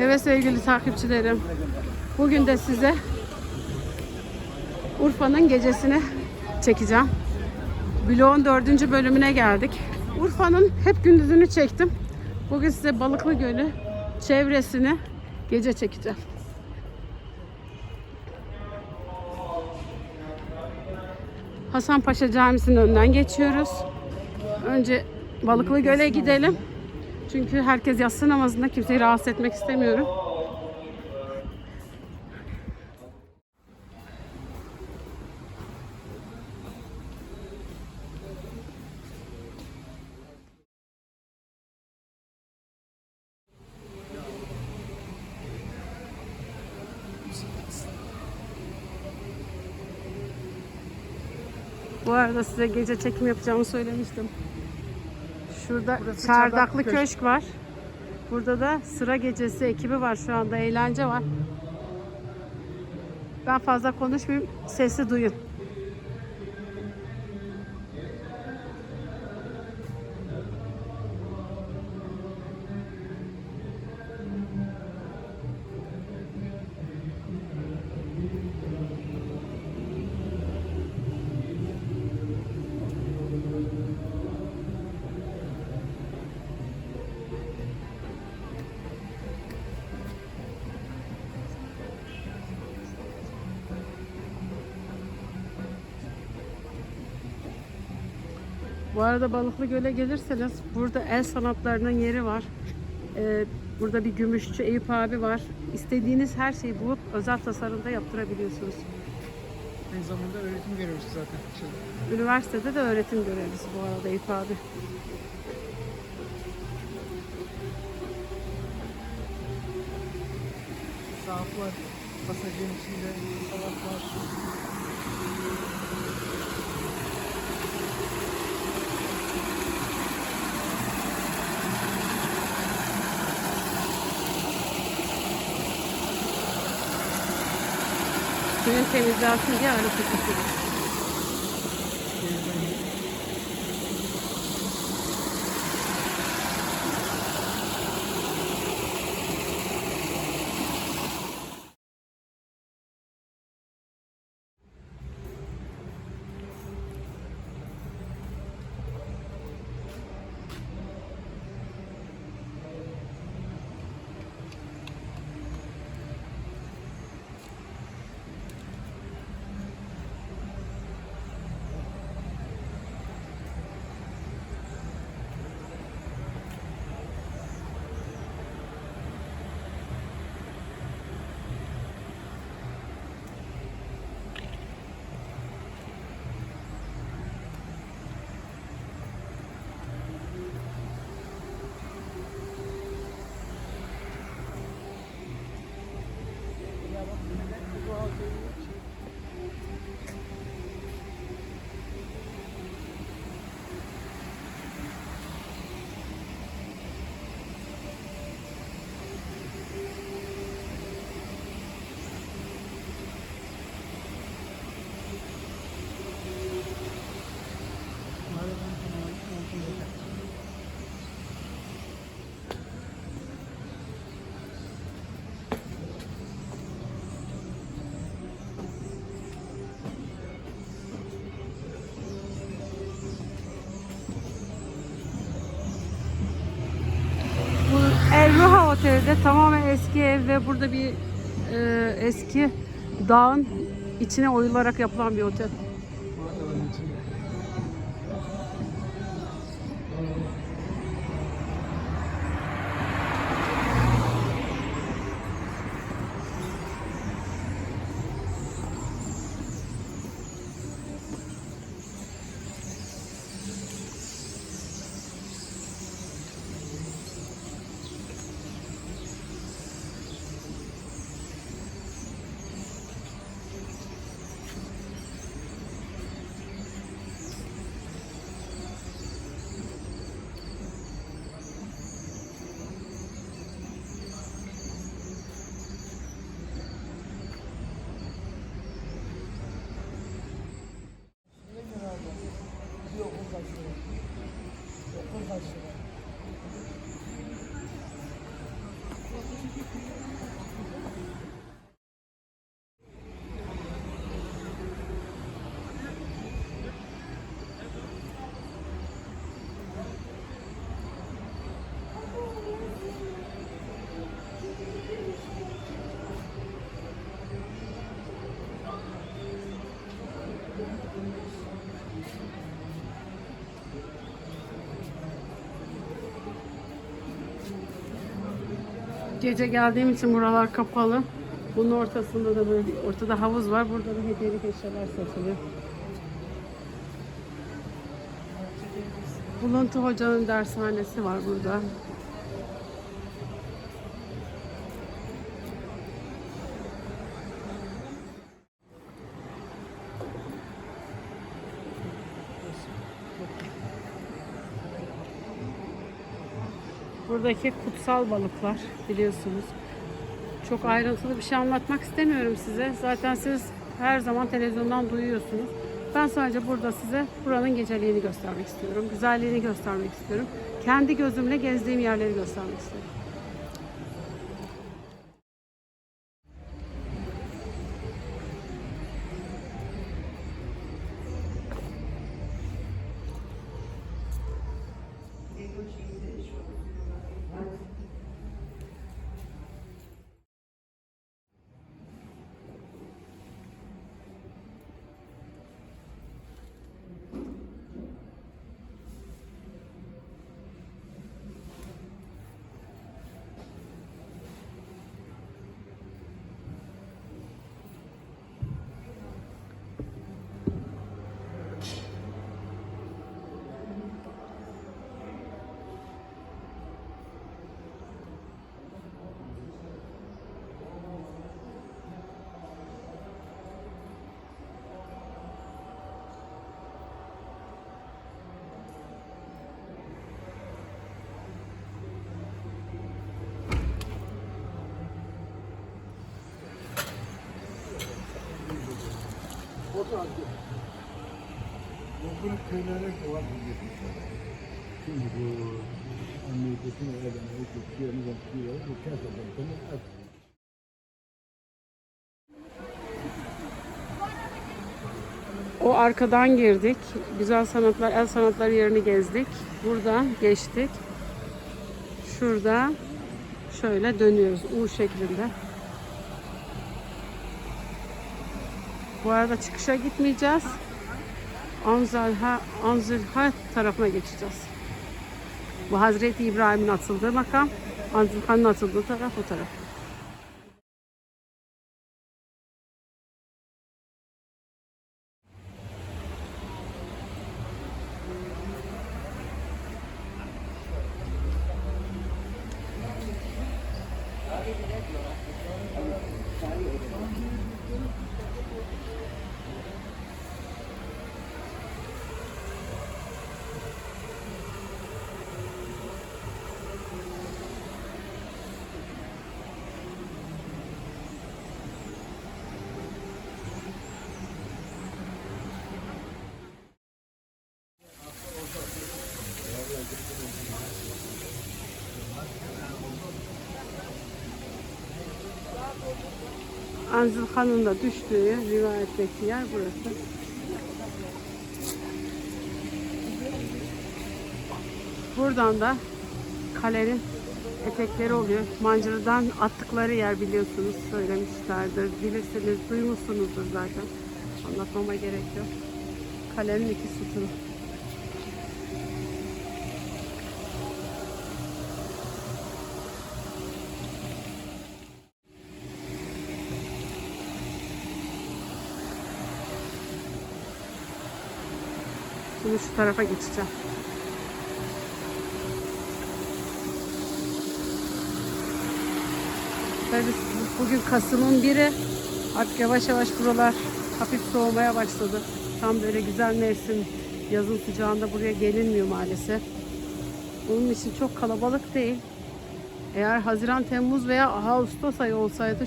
Evet sevgili takipçilerim. Bugün de size Urfa'nın gecesini çekeceğim. Vlogun dördüncü bölümüne geldik. Urfa'nın hep gündüzünü çektim. Bugün size Balıklı Gölü çevresini gece çekeceğim. Hasanpaşa Camisi'nin önünden geçiyoruz. Önce Balıklı Göl'e gidelim. Çünkü herkes yatsı namazında kimseyi rahatsız etmek istemiyorum. Bu arada size gece çekim yapacağımı söylemiştim. Şurada Burası çardaklı Köşk. köşk var. Burada da sıra gecesi ekibi var şu anda. Eğlence var. Ben fazla konuşmayayım. Sesi duyun. Arada Balıklı Göl'e gelirseniz burada el sanatlarının yeri var. Ee, burada bir gümüşçü Eyüp abi var. İstediğiniz her şeyi bulup özel tasarımda yaptırabiliyorsunuz. Aynı zamanda öğretim görevlisi zaten. Üniversitede de öğretim görevlisi bu arada Eyüp abi. Saat var. Pasajın içinde saat Suyun temizlensin diye arası tutuyor. Oteli'de tamamen eski ev ve burada bir e, eski dağın içine oyularak yapılan bir otel. Gece geldiğim için buralar kapalı. Bunun ortasında da böyle ortada havuz var. Burada da hediyelik eşyalar satılıyor. Buluntu Hoca'nın dershanesi var burada. Buradaki kutsal balıklar biliyorsunuz. Çok ayrıntılı bir şey anlatmak istemiyorum size. Zaten siz her zaman televizyondan duyuyorsunuz. Ben sadece burada size buranın geceliğini göstermek istiyorum. Güzelliğini göstermek istiyorum. Kendi gözümle gezdiğim yerleri göstermek istiyorum. Bunun köylere var bu Şimdi bu Amerika'nın evine Türkiye'nin yaptığı bu kasa O arkadan girdik. Güzel sanatlar, el sanatları yerini gezdik. Burada geçtik. Şurada şöyle dönüyoruz U şeklinde. Bu arada çıkışa gitmeyeceğiz. Anzalha, Anzilha tarafına geçeceğiz. Bu Hazreti İbrahim'in atıldığı makam. Anzilha'nın atıldığı taraf o taraf. Anzilhan'ın da düştüğü rivayetteki yer burası. Buradan da kalenin etekleri oluyor. Mancırı'dan attıkları yer biliyorsunuz söylemişlerdir. Bilirsiniz, duymuşsunuzdur zaten. Anlatmama gerek yok. Kalenin iki sütunu. Şimdi şu tarafa geçeceğim. Tabii bugün Kasım'ın biri. Artık yavaş yavaş buralar hafif soğumaya başladı. Tam böyle güzel mevsim, yazın sıcağında buraya gelinmiyor maalesef. Onun için çok kalabalık değil. Eğer Haziran, Temmuz veya Ağustos ayı olsaydı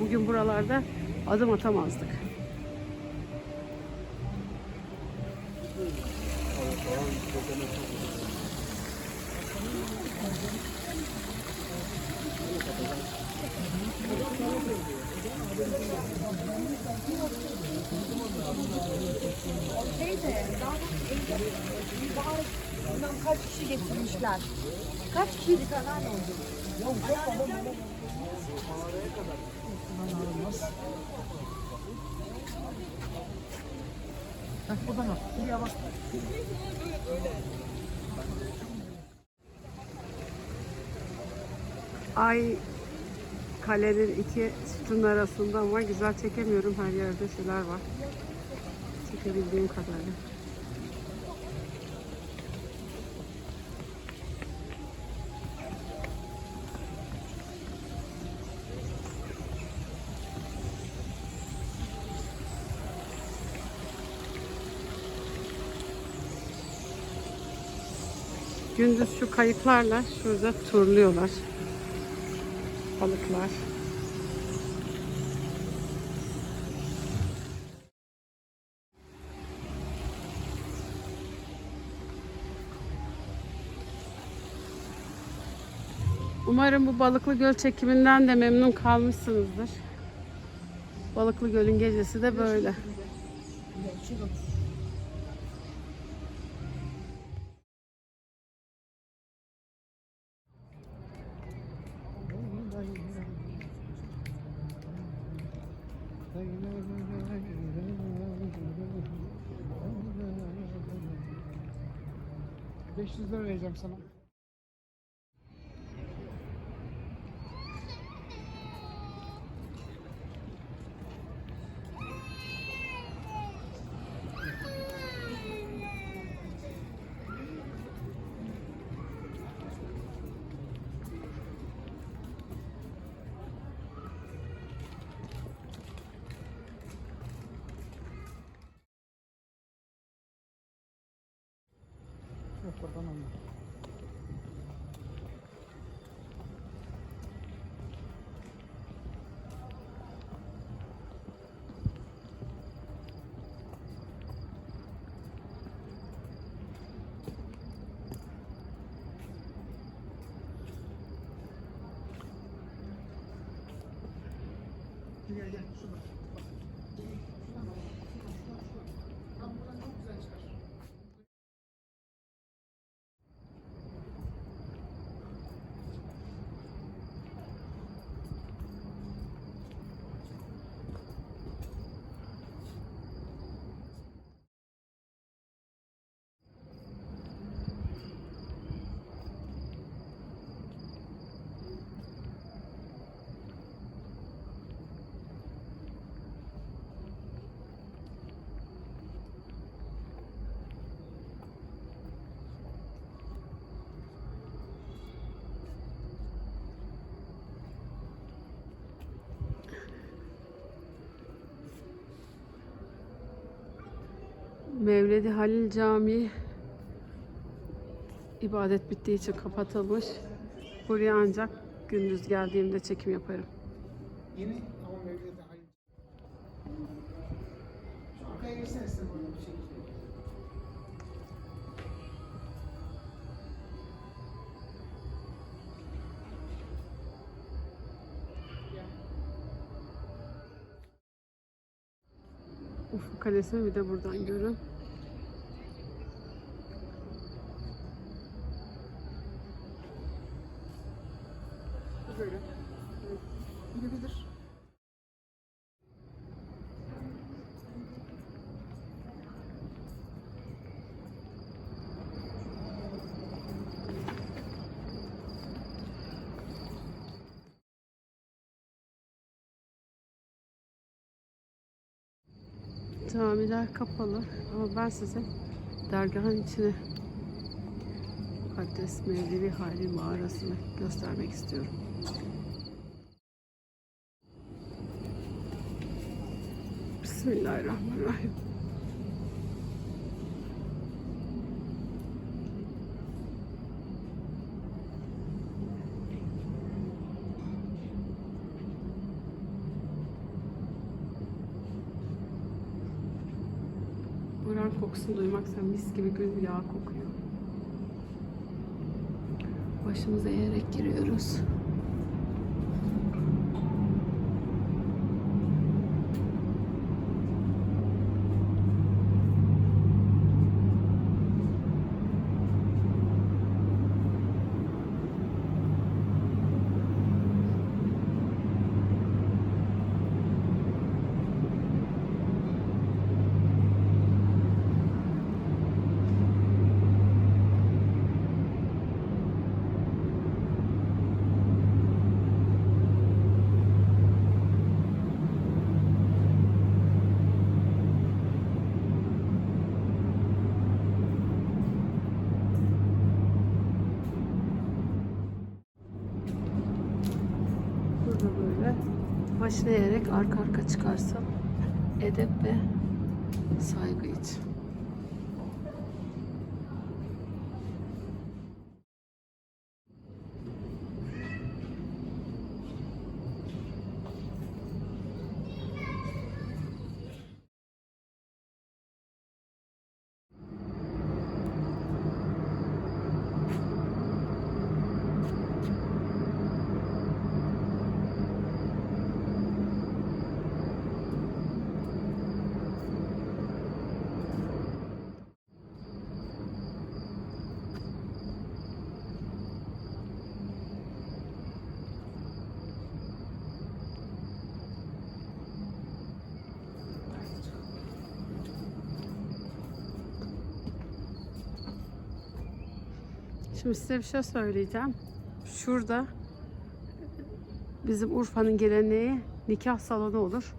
bugün buralarda adım atamazdık. Bundan kaç kişi getirmişler? Kaç kişi kadar oldu? Ay kalenin iki sütun arasında ama güzel çekemiyorum. Her yerde şeyler var. Çekebildiğim kadarıyla. Gündüz şu kayıklarla şurada turluyorlar. Balıklar. Umarım bu Balıklı Göl çekiminden de memnun kalmışsınızdır. Balıklı Göl'ün gecesi de böyle. Beş yüz lira vereceğim sana. Зараз подамо. Yeah, yeah, sure. Mevlidi Halil Camii ibadet bittiği için kapatılmış. Buraya ancak gündüz geldiğimde çekim yaparım. Yeni ama mevlide de hayır. Şu arkaya geçsene size böyle bir şey. Ufuk Kalesi'ni bir de buradan görün. Böyle. Gidebilir. Camiler kapalı ama ben size dergahın içine Mukaddes Mevlevi Hali mağarasını göstermek istiyorum. Bismillahirrahmanirrahim. Kokusunu duymak sen mis gibi gül yağı kokuyor. Başımızı eğerek giriyoruz. Eğerek arka arka çıkarsam edep ve saygı için. Şimdi size bir şey söyleyeceğim. Şurada bizim Urfa'nın geleneği nikah salonu olur.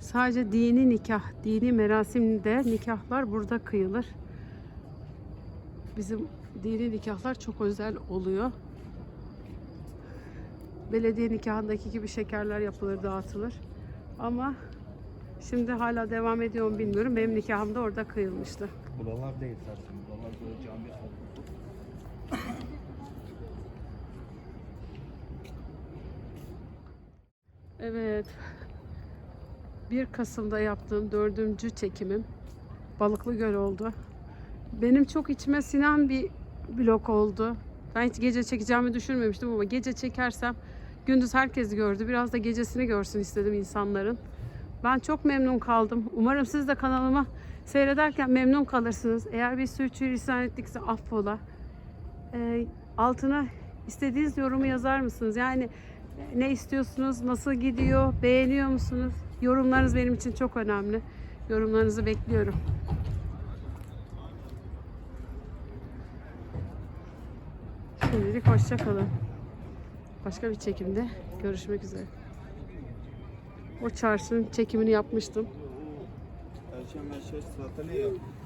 Sadece dini nikah, dini merasimde nikahlar burada kıyılır. Bizim dini nikahlar çok özel oluyor. Belediye nikahındaki gibi şekerler yapılır, dağıtılır. Ama şimdi hala devam ediyor mu bilmiyorum. Benim nikahım da orada kıyılmıştı. Buralar değil zaten. Buralar böyle cami Evet. 1 Kasım'da yaptığım dördüncü çekimim Balıklı Göl oldu. Benim çok içime sinen bir vlog oldu. Ben hiç gece çekeceğimi düşünmemiştim ama gece çekersem gündüz herkes gördü. Biraz da gecesini görsün istedim insanların. Ben çok memnun kaldım. Umarım siz de kanalımı seyrederken memnun kalırsınız. Eğer bir sürçülisan ettikse affola. Ee, altına istediğiniz yorumu yazar mısınız? Yani ne istiyorsunuz? Nasıl gidiyor? Beğeniyor musunuz? Yorumlarınız benim için çok önemli. Yorumlarınızı bekliyorum. Şimdilik hoşça kalın. Başka bir çekimde görüşmek üzere. O çarşının çekimini yapmıştım. Perşembe şey? Orada.